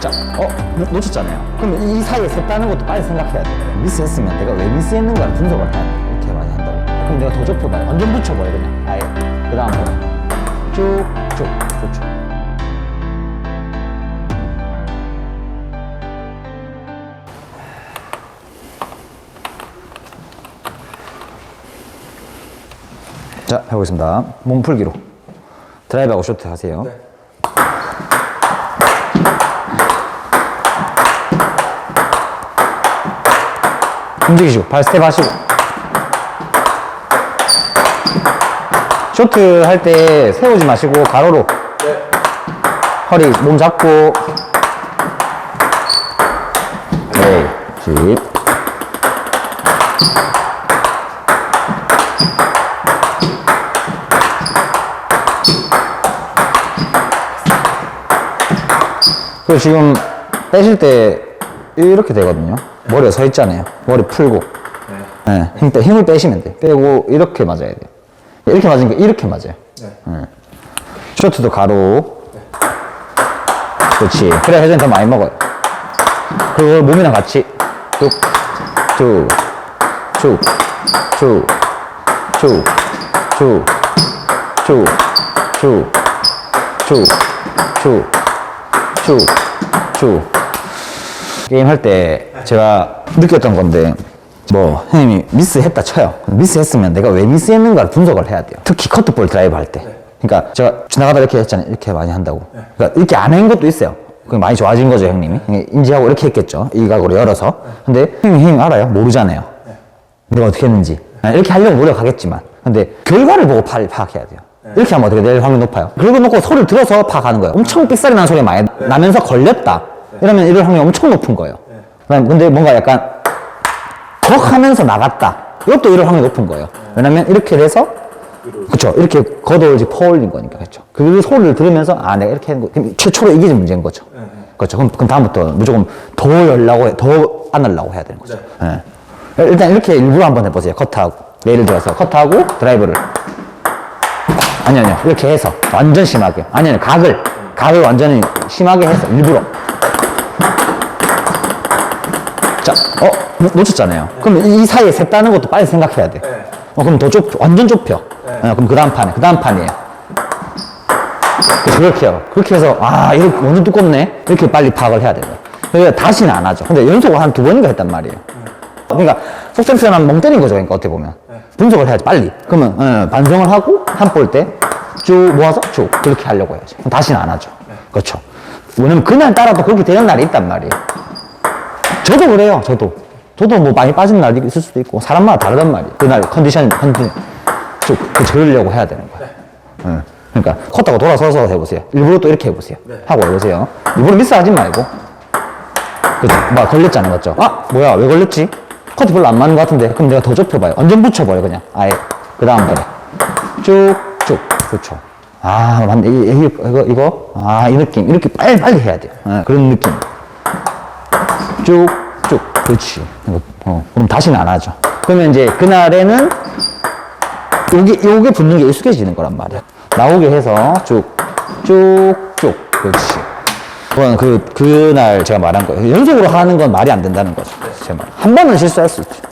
자, 어? 놓- 놓쳤잖아요. 그럼 이 사이에 샜다는 것도 빨리 생각해야 돼. 미스했으면 내가 왜 미스했는가를 분석을 해야 돼. 이렇게 많이 한다고. 그럼 내가 더 좁혀봐요. 완전 붙여버려, 그냥. 아예. 그 다음으로. 쭉, 쭉. 그렇죠. 자, 해보겠습니다. 몸 풀기로. 드라이브하고 쇼트 하세요. 움직이시고, 발 스텝 하시고. 쇼트 할 때 세우지 마시고, 가로로. 허리, 몸 잡고. 네, 집. 그리고 지금 빼실 때 이렇게 되거든요. 머리가 서 있잖아요. 머리 풀고. 네. 힘 빼, 힘을 빼시면 돼. 빼고 이렇게 맞아야 돼요. 이렇게 맞으니까 이렇게 맞아요. 네. 쇼트도 가로. 그렇지. 그래야 회전이 더 많이 먹어요. 그리고 몸이랑 같이 쭉, 쭉, 쭉, 쭉, 쭉, 쭉, 쭉, 쭉, 쭉, 쭉, 쭉, 쭉. 게임 할 때 제가 느꼈던 건데, 뭐, 형님이 미스했다 쳐요. 미스했으면 내가 왜 미스했는가를 분석을 해야 돼요. 특히 커트볼 드라이브 할 때. 그러니까 제가 지나가다 이렇게 했잖아요. 이렇게 많이 한다고. 그러니까 이렇게 안 한 것도 있어요. 그게 많이 좋아진 거죠, 형님이. 인지하고 이렇게 했겠죠. 이 각으로 열어서. 근데 형님, 형님 알아요? 모르잖아요. 내가 어떻게 했는지. 아, 이렇게 하려고 노력하겠지만. 근데 결과를 보고 파, 파악해야 돼요. 이렇게 하면 어떻게 될 확률이 높아요? 그리고 놓고 소리를 들어서 파악하는 거예요. 엄청 삑사리 나는 소리가 많이 나면서 걸렸다. 이러면 이럴 확률이 엄청 높은 거예요. 근데 뭔가 약간 헉 하면서 나갔다. 이것도 이럴 확률이 높은 거예요. 왜냐면 이렇게 돼서 그렇죠. 이렇게 걷어올지 퍼올린 거니까 그렇죠. 그 소리를 들으면서 아 내가 이렇게 하는 거 그럼 최초로 이게 문제인 거죠. 그렇죠. 그럼, 그럼 다음부터 무조건 더 열라고 해, 더안 하려고 해야 되는 거죠. 예. 일단 이렇게 일부러 한번 해보세요. 커트하고 예를 들어서 커트하고 드라이브를 아니 아니요 이렇게 해서 완전 심하게 아니 아니 각을 각을 완전히 심하게 해서 일부러 자, 어, 놓- 놓쳤잖아요. 그럼 이, 이 사이에 샜다는 것도 빨리 생각해야 돼. 어, 그럼 더 좁, 완전 좁혀. 어, 그럼 그 다음 판에, 그 다음 판이에요. 그렇게 해요. 그렇게 해서, 아, 이렇게 완전 두껍네? 이렇게 빨리 파악을 해야 돼요. 그래서 다시는 안 하죠. 근데 연속으로 한 두 번인가 했단 말이에요. 그러니까, 속셈 표현하면 멍 때린 거죠. 그러니까 어떻게 보면. 분석을 해야지, 빨리. 그러면, 어, 반성을 하고, 한 볼 때, 쭉 모아서 쭉, 그렇게 하려고 해야지. 다시는 안 하죠. 그렇죠. 왜냐면 그날 따라도 그렇게 되는 날이 있단 말이에요. 저도 그래요, 저도. 저도 뭐 많이 빠진 날이 있을 수도 있고, 사람마다 다르단 말이에요. 그날 컨디션, 컨디션. 좀, 그, 저으려고 해야 되는 거예요. 응. 그러니까, 컸다고 돌아서서 해보세요. 일부러 또 이렇게 해보세요. 하고 해보세요. 일부러 미스하지 말고. 그죠? 막 걸렸잖아요, 맞죠? 아, 뭐야, 왜 걸렸지? 커트 별로 안 맞는 것 같은데. 그럼 내가 더 좁혀봐요. 완전 붙여버려, 그냥. 아예. 그 다음번에. 쭉, 쭉. 그렇죠. 아, 맞네. 이- 이- 이거, 이거. 아, 이 느낌. 이렇게 빨리, 빨리 해야 돼요. 예, 그런 느낌. 쭉, 쭉. 그렇지. 이거, 어, 그럼 다시는 안 하죠. 그러면 이제 그날에는 요게, 요게 붙는 게 익숙해지는 거란 말이야. 나오게 해서 쭉, 쭉, 쭉. 그렇지. 그건 그, 그날 제가 말한 거예요. 연속으로 하는 건 말이 안 된다는 거죠. 제 말. 한 번은 실수할 수 있죠.